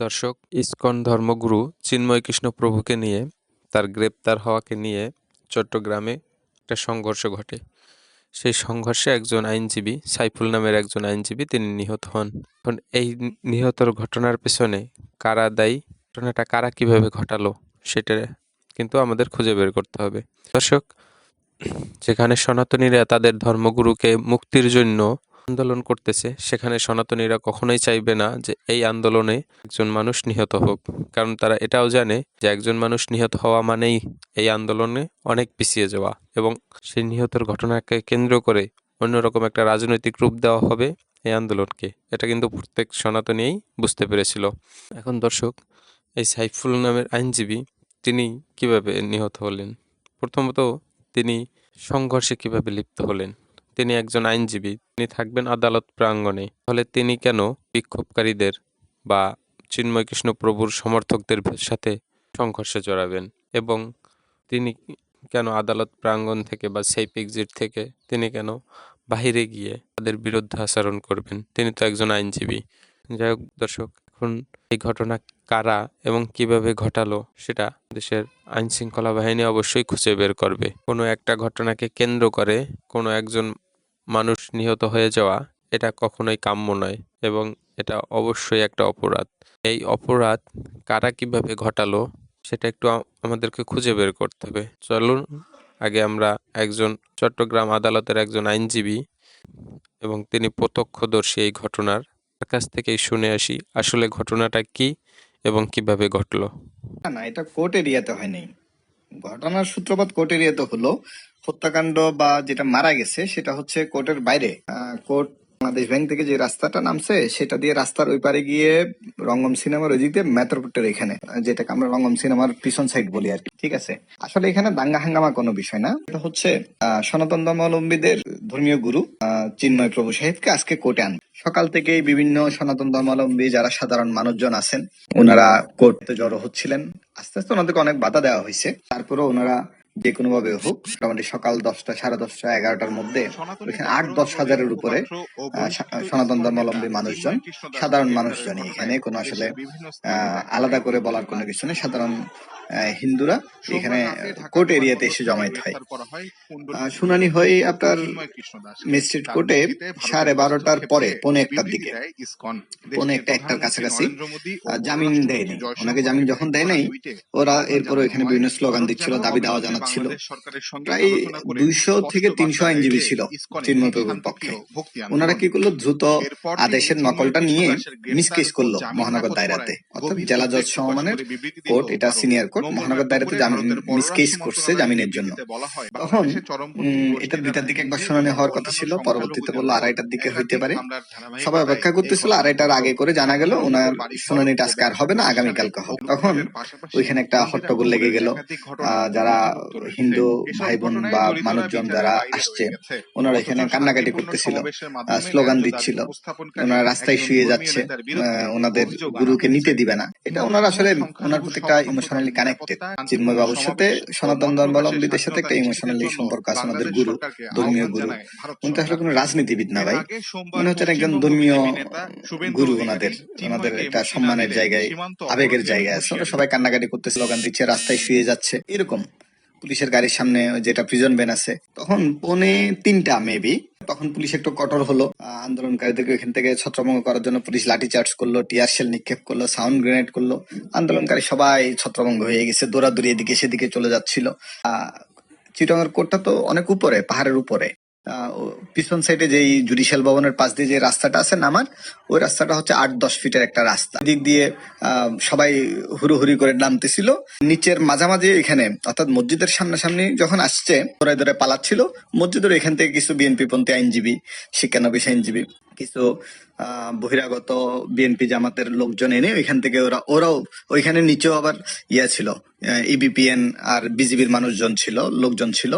দর্শক, ইস্কন ধর্মগুরু চিন্ময় কৃষ্ণ প্রভুকে নিয়ে, তার গ্রেপ্তার হওয়াকে নিয়ে চট্টগ্রামে একটা সংঘর্ষ ঘটে। সেই সংঘর্ষে একজন আইনজীবী, সাইফুল নামের একজন আইনজীবী তিনি নিহত হন। এখন এই নিহতর ঘটনার পেছনে কারা দায়ী, ঘটনাটা কারা কীভাবে ঘটালো, সেটা কিন্তু আমাদের খুঁজে বের করতে হবে। দর্শক, যেখানে সনাতনীরা তাদের ধর্মগুরুকে মুক্তির জন্য আন্দোলন করতেছে, সেখানে সনাতনীরা কখনোই চাইবে না যে এই আন্দোলনে একজন মানুষ নিহত হোক। কারণ তারা এটাও জানে যে একজন মানুষ নিহত হওয়া মানেই এই আন্দোলনে অনেক পিছিয়ে যাওয়া এবং সেই নিহতের ঘটনাকে কেন্দ্র করে অন্যরকম একটা রাজনৈতিক রূপ দেওয়া হবে এই আন্দোলনকে। এটা কিন্তু প্রত্যেক সনাতনীই বুঝতে পেরেছিল। এখন দর্শক, এই সাইফুল নামের আইনজীবী তিনি কীভাবে নিহত হলেন? প্রথমত তিনি সংঘর্ষে কীভাবে লিপ্ত হলেন? তিনি একজন আইনজীবী, তিনি থাকবেন আদালত প্রাঙ্গণে। তাহলে তিনি কেন বিক্ষোভকারীদের বা চিন্ময় কৃষ্ণ প্রভুর সমর্থকদের সাথে সংঘর্ষে জড়াবেন? এবং তিনি কেন আদালত প্রাঙ্গণ থেকে বা সেফ এক্সিট থেকে তিনি কেন বাইরে গিয়ে তাদের বিরুদ্ধে আচরণ করবেন? তিনি তো একজন আইনজীবী। যাই হোক, দর্শক, এখন এই ঘটনা কারা এবং কীভাবে ঘটালো সেটা দেশের আইন শৃঙ্খলা বাহিনী অবশ্যই খুঁজে বের করবে। কোনো একটা ঘটনাকে কেন্দ্র করে কোনো একজন মানুষ নিহত হয়ে যাওয়া এটা কখনোই কাম্য নয় এবং এটা অবশ্যই একটা অপরাধ। এই অপরাধ কারা কীভাবে ঘটালো সেটা একটু আমাদেরকে খুঁজে বের করতে হবে। চলুন, আগে আমরা একজন চট্টগ্রাম আদালতের একজন আইনজীবী এবং তিনি প্রত্যক্ষদর্শী এই ঘটনার কাছ থেকেই শুনে আসি আসলে ঘটনাটা কি এবং কীভাবে ঘটলো। না, এটা কোর্ট এরিয়াতে হয়নি। ঘটনার সূত্রপাত কোর্ট এরিয়াতে হলো। হত্যাকাণ্ড বা যেটা মারা গেছে, সেটা হচ্ছে কোর্টের বাইরে। কোর্ট বাংলাদেশ ব্যাংক থেকে যে রাস্তাটা নামছে, সেটা দিয়ে রাস্তার ওই পারে গিয়ে রঙ্গম সিনেমার ওই দিক দিয়ে মেট্রোপোর্টের এখানে, যেটাকে আমরা রঙ্গম সিনেমার পিছন সাইড বলি আর কি। ঠিক আছে? আসলে এখানে দাঙ্গা হাঙ্গামা কোনো বিষয় না। এটা হচ্ছে সনাতন ধর্মাবলম্বীদের ধর্মীয় গুরু চিন্ময় প্রভু সাহেবকে আজকে কোর্টে আন সকাল থেকেই বিভিন্ন সনাতন ধর্মাবলম্বী যারা সাধারণ মানুষজন আছেন, ওনারা কোর্টে জড়ো হচ্ছিলেন। আস্তে আস্তে ওনাদেরকে অনেক বাধা দেওয়া হয়েছে। তারপরেও ওনারা যে কোনো ভাবে হোক মোটামুটি সকাল দশটা সাড়ে দশটা এগারোটার মধ্যে ওইখানে আট দশ হাজারের উপরে সনাতন ধর্মাবলম্বী মানুষজন সাধারণ মানুষজনই এখানে কোনো আসলে আলাদা করে বলার কোনো কিছু নেই। সাধারণ হিন্দুরা এখানে কোর্ট এরিয়াতে এসে জমায়েত হয়। শুনানি হয় আপনার ম্যাজিস্ট্রেট কোর্টে সাড়ে বারোটার পরে পৌনে একটার দিকে পৌনে একটা একটার কাছাকাছি জামিন দেয়নি। ওনাকে জামিন যখন দেয় নাই ওরা এরপর এখানে বিভিন্ন স্লোগান দিচ্ছিল দাবি দাওয়া জানাচ্ছিল প্রায় দুইশো থেকে তিনশো আইনজীবী ছিল পক্ষে ওনারা কি করল? দ্রুত আদেশের নকলটা নিয়ে মিসকেস করল মহানগর দায়রাতে। অর্থাৎ জেলা জজ সমমানের কোর্ট এটা সিনিয়র কোর্ট মহানগর দায়রাতে জামিন মিসকেস করছে জামিনের জন্য। তখন এটা দুইটার দিকে একবার শুনানি হওয়ার কথা ছিল পরবর্তীতে বলল আড়াইটার দিকে হইতে পারে। সবাই অপেক্ষা করতেছিল আড়াইটার আগে করে জানা গেল ওনার শুনানিটা আজকে আর হবে না আগামীকালকে হবে। তখন ওইখানে একটা হট্টগোল লেগে গেল যারা হিন্দু ভাই বোন বা মানুষজন যারা আসছে ওনারা এখানে কান্নাকাটি করতেছিল স্লোগান দিচ্ছিল। ওনারা রাস্তায় শুয়ে যাচ্ছে ওনাদের গুরুকে নিতে দিবে না। এটা ওনারা আসলে ওনার প্রতি একটা ইমোশনালি কানেক্টেড চিন্ময় বাবুর সাথে সনাতন ধর্মাবলম্বীদের সাথে একটা ইমোশনালি সম্পর্ক আছে ওনাদের গুরু ধর্মীয় গুরু। উনি তো আসলে কোনো রাজনীতিবিদ না ভাই। উনি হচ্ছেন একজন ধর্মীয় গুরু ওনাদের ওনাদের একটা সম্মানের জায়গায় আবেগের জায়গায় আছে। ওরা সবাই কান্নাকাটি করতে স্লোগান দিচ্ছে রাস্তায় শুয়ে যাচ্ছে এরকম পুলিশের গাড়ির সামনে যেটা প্রিজন ভ্যান আছে, তখন পৌনে তিনটা মেবি তখন পুলিশ একটু কঠোর হলো। আন্দোলনকারীদেরকে এখান থেকে ছত্রভঙ্গ করার জন্য পুলিশ লাঠি চার্জ করল টিয়ার সেল নিক্ষেপ করল সাউন্ড গ্রেনেড করল। আন্দোলনকারী সবাই ছত্রভঙ্গ হয়ে গেছে, দৌড়াদৌড়ি এদিকে সেদিকে চলে যাচ্ছিল। আহ চিটংয়ের কোটটা তো অনেক উপরে, পাহাড়ের উপরে। পিছন সাইডে যে জুডিশিয়াল ভবনের পাশ দিয়ে যে রাস্তাটা আছে নামার, ওই রাস্তাটা হচ্ছে আট দশ ফিটের একটা রাস্তা। দিক দিয়ে সবাই হুড়োহুড়ি করে নামতেছিল। নিচের মাঝামাঝি এখানে, অর্থাৎ মসজিদের সামনাসামনি যখন আসছে ধরে ধরে পালাচ্ছিল। মসজিদের এখান থেকে কিছু বিএনপি পন্থী আইনজীবী, শিক্ষানবিশ আইনজীবী। কিছু বহিরাগত বিএনপি জামাতের লোকজন এনে ওইখান থেকে ওরা, ওরাও ওইখানে নিচেও আবার ইয়া ছিল ইবিপিএন আর বিজিবির মানুষজন ছিল, লোকজন ছিল,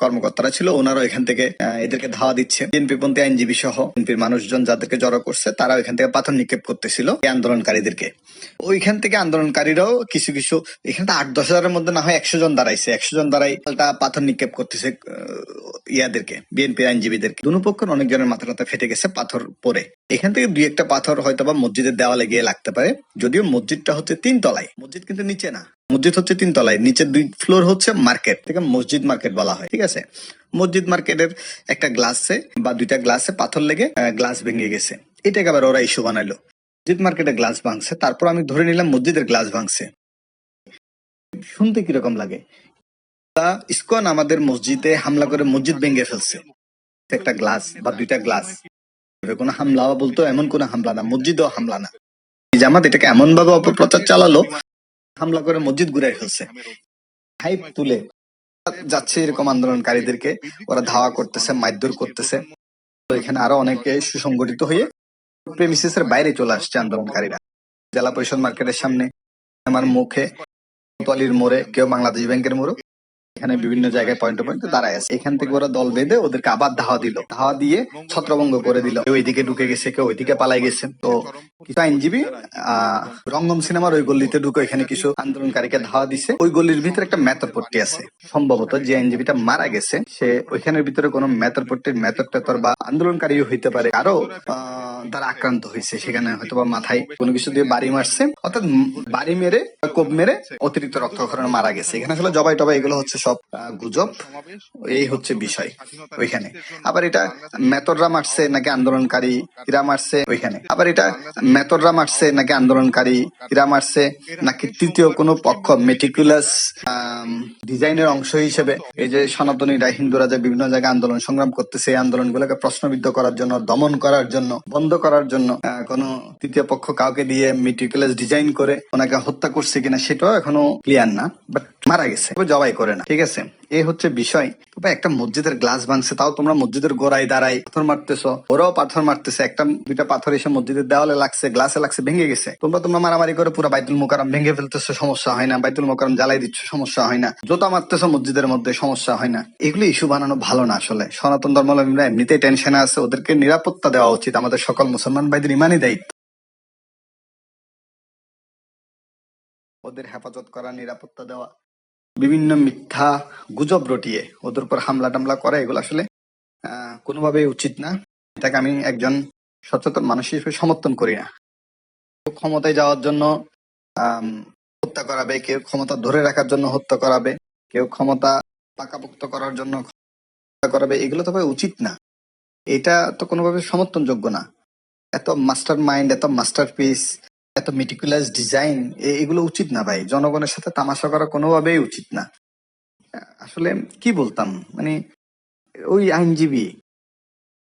কর্মকর্তারা ছিল, ওনারা এখান থেকে এদেরকে ধাওয়া দিচ্ছে। বিএনপি পন্থী আইনজীবী সহ বিএনপির মানুষজন যাদেরকে জড়ো করছে, তারা ওইখান থেকে পাথর নিক্ষেপ করতেছিল এই আন্দোলনকারীদেরকে। ওইখান থেকে আন্দোলনকারীরাও কিছু কিছু, এখানে তো আট দশ হাজারের মধ্যে না হয় একশো জন দাঁড়াইছে, একশো জন দাঁড়াই পাল্টা পাথর নিক্ষেপ করতেছে ইয়াদেরকে, বিএনপি আইনজীবীদেরকে। দুনো পক্ষের অনেকজনের মাথা টাথা ফেটে গেছে, পাথর পরে এখান থেকে দুই একটা পাথর হয়তো বা মসজিদের দেওয়ালে গিয়ে লাগতে পারে। যদিও মসজিদটা হচ্ছে তিন তলায়। মসজিদ কিন্তু নিচে না। মসজিদ হচ্ছে তিন তলায়। নিচের দুই ফ্লোর হচ্ছে মার্কেট থেকে মসজিদ মার্কেট বলা হয়, ঠিক আছে? মসজিদ মার্কেটের একটা গ্লাসে বা দুইটা গ্লাসে পাথর লেগে গ্লাস ভেঙে গেছে। এটাকে আবার ওরা ইস্যু বানাইলো মসজিদ মার্কেটে গ্লাস ভাঙছে। তারপর আমি ধরে নিলাম মসজিদের গ্লাস ভাঙছে। শুনতে কীরকম লাগে? ইসকন আমাদের মসজিদে হামলা করে মসজিদ ভেঙে ফেলছে। একটা গ্লাস বা দুইটা গ্লাস। কোনো হামলা বলতো এমন কোনো হামলা না, মসজিদও হামলা না। জামাত এটাকে এমন ভাবে অপপ্রচার চালালো, হামলা করে মসজিদ ঘুরাই ফেলছে। হাইপ তুলে যাচ্ছে এরকম আন্দোলনকারীদেরকে, ওরা ধাওয়া করতেছে, মারধর করতেছে। এখানে আরও অনেকে সুসংগঠিত হয়ে প্রেমিসিস এর বাইরে চলে আসছে আন্দোলনকারীরা। জেলা পরিষদ মার্কেটের সামনে, আমার মুখে তলির মোড়ে, কেউ বাংলাদেশ ব্যাংকের মোড়ে। এখানে বিভিন্ন জায়গায় পয়েন্ট পয়েন্ট দাঁড়ায় আছে। এখান থেকে ওরা দল বেঁধে ওদেরকে আবার ধাওয়া দিল। ধাওয়া দিয়ে ছত্রভঙ্গ করে দিল। ওইদিকে ঢুকে গেছে, কেউ ওইদিকে পালাই গেছে তো কিছু আইনজীবী রঙ্গম সিনেমার ওই গল্লিতে ঢুকে এখানে কিছু আন্দোলনকারীকে ধাওয়া দিছে। ওই গল্লির ভিতরে একটা আছে। সম্ভবত যে আইনজীবীটা মারা গেছে, সে ওইখানের ভিতরে টেথর বা আন্দোলনকারী হইতে পারে। আরও তারা আক্রান্ত হয়েছে সেখানে হয়তো বা মাথায় কোনো কিছু দিয়ে বাড়ি মারছে। অর্থাৎ বাড়ি মেরে, কোপ মেরে অতিরিক্ত রক্তক্ষরণে মারা গেছে। এখানে আসলে জবাই টবাই এগুলো হচ্ছে সব গুজব। এই হচ্ছে বিষয় ওইখানে। আবার এটা মেতররা মারছে নাকি আন্দোলনকারী এরা মারছে ওইখানে। আবার এটা মেতররা মারছে নাকি আন্দোলনকারী এরা মারছে নাকি তৃতীয় কোনো পক্ষ মেটিকুলাস ডিজাইনের অংশ হিসেবে এই যে সনাতনীরা, হিন্দুরা যে বিভিন্ন জায়গায় আন্দোলন সংগ্রাম করতেছে, এই আন্দোলনগুলোকে প্রশ্নবিদ্ধ করার জন্য, দমন করার জন্য, বন্ধ করার জন্য কোনো তৃতীয় পক্ষ কাউকে দিয়ে মেটিকুলাস ডিজাইন করে ওনাকে হত্যা করছে কিনা সেটাও এখনও ক্লিয়ার না বাট মারা গেছে, জবাই করে না, ঠিক আছে? এই হচ্ছে বিষয়। তবে একটা মসজিদের গ্লাস ভাঙছে, তাও তোমরা মসজিদের গোড়ায় দাঁড়াই পাথর মারতেছো। ওরাও পাথর মারতেছে, একটা, দুইটা পাথর এসে মসজিদের দেওয়ালে লাগছে, গ্লাসে লাগছে, ভেঙে গেছে। তোমরা তোমরা মারামারি করে পুরো বাইতুল মোকারম ভেঙে ফেলতেছো, সমস্যা হয় না। বাইতুল মোকারম জ্বালাই দিচ্ছ, সমস্যা হয় না। জোতা মারতেছো মসজিদের মধ্যে, সমস্যা হয় না। এগুলো ইস্যু বানানো ভালো না আসলে। সনাতন ধর্মাবলম্বীরা এমনিতেই টেনশনে আছে, ওদেরকে নিরাপত্তা দেওয়া উচিত, আমাদের সকল মুসলমান ভাইদের ইমানই দায়িত্ব। ওদের হেফাজত করা, নিরাপত্তা দেওয়া। বিভিন্ন মিথ্যা গুজব রটিয়ে ওদের উপর হামলা টামলা করা, এগুলো আসলে কোনোভাবেই উচিত না। এটাকে আমি একজন সচেতন মানুষ হিসেবে সমর্থন করি না। ক্ষমতায় যাওয়ার জন্য হত্যা করাবে, কেউ ক্ষমতা ধরে রাখার জন্য হত্যা করাবে, কেউ ক্ষমতা পাকাপোক্ত করার জন্য করাবে, এগুলো তো ভাই উচিত না। এটা তো কোনোভাবে সমর্থনযোগ্য না। এত মাস্টার মাইন্ড এত মাস্টার পিস এত মেটিকুলাস ডিজাইন এগুলো উচিত না ভাই। জনগণের সাথে তামাশা করা কোনোভাবেই উচিত না। আসলে কি বলতাম? মানে ওই আইনজীবী,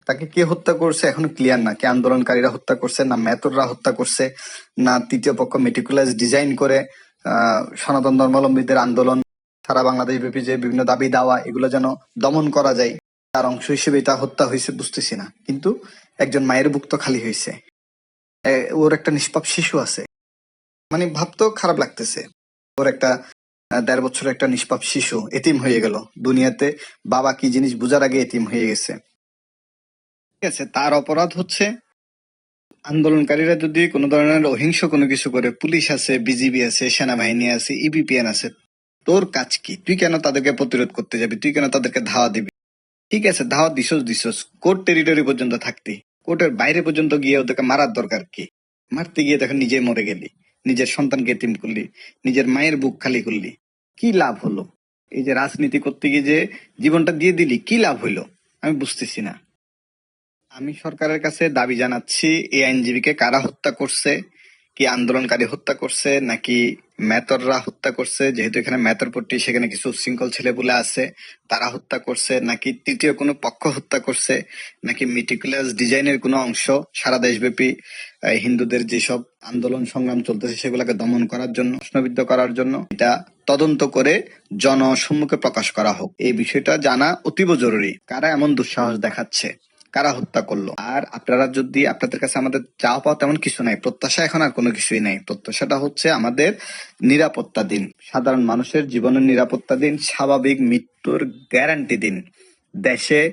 তাকে কে হত্যা করছে এখনও ক্লিয়ার না। কে আন্দোলনকারীরা হত্যা করছে, না মেতররা হত্যা করছে, না তৃতীয় পক্ষ মেটিকুলাস ডিজাইন করে সনাতন ধর্মাবলম্বীদের আন্দোলন, সারা বাংলাদেশ ব্যাপী যে বিভিন্ন দাবি, দাওয়া, এগুলো যেন দমন করা যায়, তার অংশ হিসেবে এটা হত্যা হয়েছে বুঝতেছি না। কিন্তু একজন মায়ের বুক তো খালি হয়েছে। ওর একটা নিষ্পাপ শিশু আছে। মানে ভাবতেও খারাপ লাগতেছে। ওর একটা দেড় বছরের একটা নিষ্পাপ শিশু এতিম হয়ে গেল। দুনিয়াতে বাবা কি জিনিস বুঝার আগে এতিম হয়ে গেছে। ঠিক আছে, তার অপরাধ হচ্ছে, আন্দোলনকারীরা যদি কোনো ধরনের অহিংস কোনো কিছু করে, পুলিশ আছে, বিজিবি আছে, সেনাবাহিনী আছে ইবিপিএন আছে, তোর কাজ কি? তুই কেন তাদেরকে প্রতিরোধ করতে যাবি? তুই কেন তাদেরকে ধাওয়া দিবি? ঠিক আছে, ধাওয়া দিছস দিছস। কোর্ট টেরিটরি পর্যন্ত থাকতি। কোর্টের বাইরে পর্যন্ত গিয়ে ওদেরকে মারার দরকার কি? মারতে গিয়ে তখন নিজে মরে গেলি, নিজের সন্তানকে এতিম করলি, নিজের মায়ের বুক খালি করলি। কি লাভ হলো? এই যে রাজনীতি করতে গিয়ে যে জীবনটা দিয়ে দিলি, কি লাভ হইল? আমি বুঝতেছি না। আমি সরকারের কাছে দাবি জানাচ্ছি, এই আইনজীবীকে কারা হত্যা করছে কি আন্দোলনকারী হত্যা করছে, নাকি মেতররা হত্যা করছে? যেহেতু এখানে মেতর পট্টি সেখানে কিছু উচ্ছৃঙ্খল ছেলেপুলে আছে, তারা হত্যা করছে, নাকি তৃতীয় কোনো পক্ষ হত্যা করছে, নাকি মিটিকুলাস ডিজাইনের কোনো অংশ? সারা দেশব্যাপী হিন্দুদের যেসব আন্দোলন সংগ্রাম চলতেছে, সেগুলোকে দমন করার জন্য, প্রশ্নবিদ্ধ করার জন্য, এটা তদন্ত করে জনসম্মুখে প্রকাশ করা হোক। এই বিষয়টা জানা অতীব জরুরি। কারা এমন দুঃসাহস দেখাচ্ছে? কারা হত্যা করল? আর আপনারা যদি আপনাদের কাছে আমাদের চাওয়া পাওয়া তেমন কিছু নাই, প্রত্যাশা এখন আর কোনো কিছুই নাই। প্রত্যাশাটা হচ্ছে আমাদের নিরাপত্তা দিন। সাধারণ মানুষের জীবনের নিরাপত্তা দিন, স্বাভাবিক মৃত্যুর গ্যারান্টি দিন। দেশে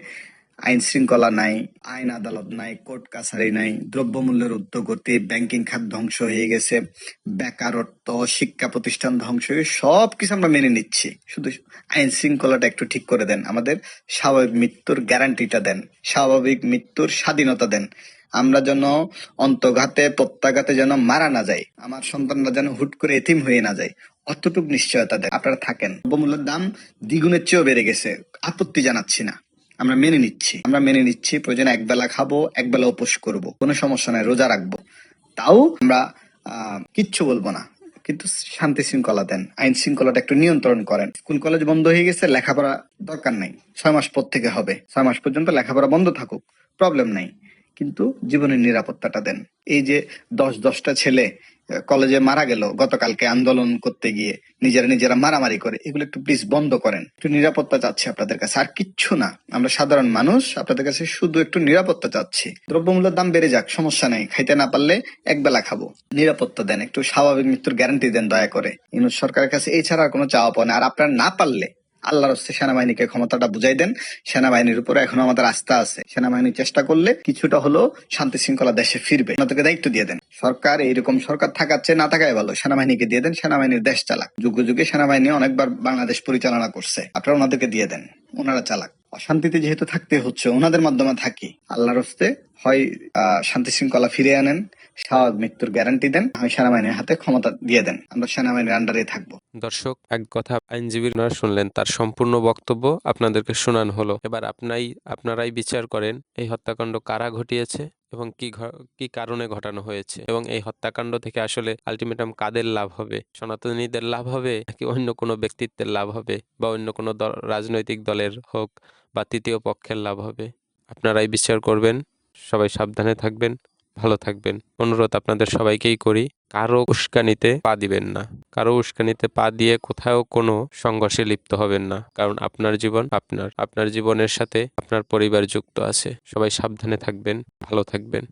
আইন শৃঙ্খলা নাই, আইন আদালত নাই, কোর্ট কাছারি নাই, দ্রব্যমূল্যের উদ্যোগতি ব্যাংকিং খাত ধ্বংস হয়ে গেছে, বেকারত্ব, শিক্ষা প্রতিষ্ঠান ধ্বংস হয়ে সব কিছু আমরা মেনে নিচ্ছি। শুধু আইন শৃঙ্খলাটা একটু ঠিক করে দেন। আমাদের স্বাভাবিক মৃত্যুর গ্যারান্টিটা দেন। স্বাভাবিক মৃত্যুর স্বাধীনতা দেন। আমরা যেন অন্তঘাতে প্রত্যাঘাতে যেন মারা না যায় আমার সন্তানরা যেন হুট করে এতিম হয়ে না যায়। অতটুক নিশ্চয়তা দেন। আপনারা থাকেন। দ্রব্যমূল্যের দাম দ্বিগুণের চেয়েও বেড়ে গেছে। আপত্তি জানাচ্ছি না। আমরা মেনে নিচ্ছি। আমরা মেনে নিচ্ছি, প্রয়োজনে একবেলা খাব, একবেলা উপোস করব। কোনো সমস্যা নাই, রোজা রাখব। তাও আমরা কিচ্ছু বলব না। কিন্তু শান্তি শৃঙ্খলা দেন। আইন শৃঙ্খলাটা একটু নিয়ন্ত্রণ করেন। স্কুল, কলেজ বন্ধ হয়ে গেছে, লেখাপড়া দরকার নাই। ছয় মাস পর থেকে হবে। ছয় মাস পর্যন্ত লেখাপড়া বন্ধ থাকুক প্রবলেম নাই। কিন্তু জীবনের নিরাপত্তাটা দেন। এই যে দশ দশটা ছেলে কলেজে মারা গেল, গতকালকে আন্দোলন করতে গিয়ে নিজেরা নিজেরা মারামারি করে, এগুলো একটু প্লিজ বন্ধ করেন। একটু নিরাপত্তা চাচ্ছি আপনাদের কাছে, আর কিচ্ছু না। আমরা সাধারণ মানুষ, আপনাদের কাছে শুধু একটু নিরাপত্তা চাচ্ছি। দ্রব্যমূল্যের দাম বেড়ে যাক, সমস্যা নেই, খাইতে না পারলে এক বেলা খাব। নিরাপত্তা দেন, একটু স্বাভাবিক মৃত্যুর গ্যারান্টি দেন দয়া করে। ইউনুস সরকারের কাছে এছাড়া আর কোনো চাওয়া পাওয়া আর আপনারা না পারলে আল্লাহর হস্তে সেনাবাহিনীকে ক্ষমতাটা বুঝাই দেন। সেনাবাহিনীর উপরে এখনও আমাদের আস্থা আছে। সেনাবাহিনী চেষ্টা করলে কিছুটা হলো শান্তি শৃঙ্খলা দেশে ফিরবে। ওনাদেরকে দায়িত্ব দিয়ে দেন। সরকার এইরকম সরকার থাকাচ্ছে, না থাকাই ভালো। সেনাবাহিনীকে দিয়ে দেন, সেনাবাহিনীর দেশ চালাক। যুগে যুগে সেনাবাহিনী অনেকবার বাংলাদেশ পরিচালনা করছে। আপনারা ওনাদেরকে দিয়ে দেন। ওনারা চালাক। অশান্তিতে যেহেতু থাকতে হচ্ছে, ওনাদের মাধ্যমে থাকি। আল্লাহর হস্তে হয় শান্তি শৃঙ্খলা ফিরে আনেন, স্বাভাবিক মৃত্যুর গ্যারান্টি দেন হয় সেনাবাহিনীর হাতে ক্ষমতা দিয়ে দেন। আমরা সেনাবাহিনীর আন্ডারে থাকব। দর্শক, এক কথা আইনজীবীর আপনারা শুনলেন, তার সম্পূর্ণ বক্তব্য আপনাদেরকে শোনানো হলো। এবার আপনাই, আপনারাই বিচার করেন, এই হত্যাকাণ্ড কারা ঘটিয়েছে? এবং কি কি কারণে ঘটানো হয়েছে এবং এই হত্যাকাণ্ড থেকে আসলে আলটিমেটাম কাদের লাভ হবে? সনাতনীদের লাভ হবে নাকি অন্য কোনো ব্যক্তিত্বের লাভ হবে বা অন্য কোনো রাজনৈতিক দলের হোক বা তৃতীয় পক্ষের লাভ হবে? আপনারাই বিচার করবেন, সবাই সাবধানে থাকবেন। ভালো থাকবেন। অনুরোধ আপনাদের সবাইকেই করি, কারও উস্কানিতে পা দিবেন না। কারও উস্কানিতে পা দিয়ে কোথাও কোনো সংঘর্ষে লিপ্ত হবেন না। কারণ আপনার জীবন আপনার। আপনার জীবনের সাথে আপনার পরিবার যুক্ত আছে। সবাই সাবধানে থাকবেন, ভালো থাকবেন।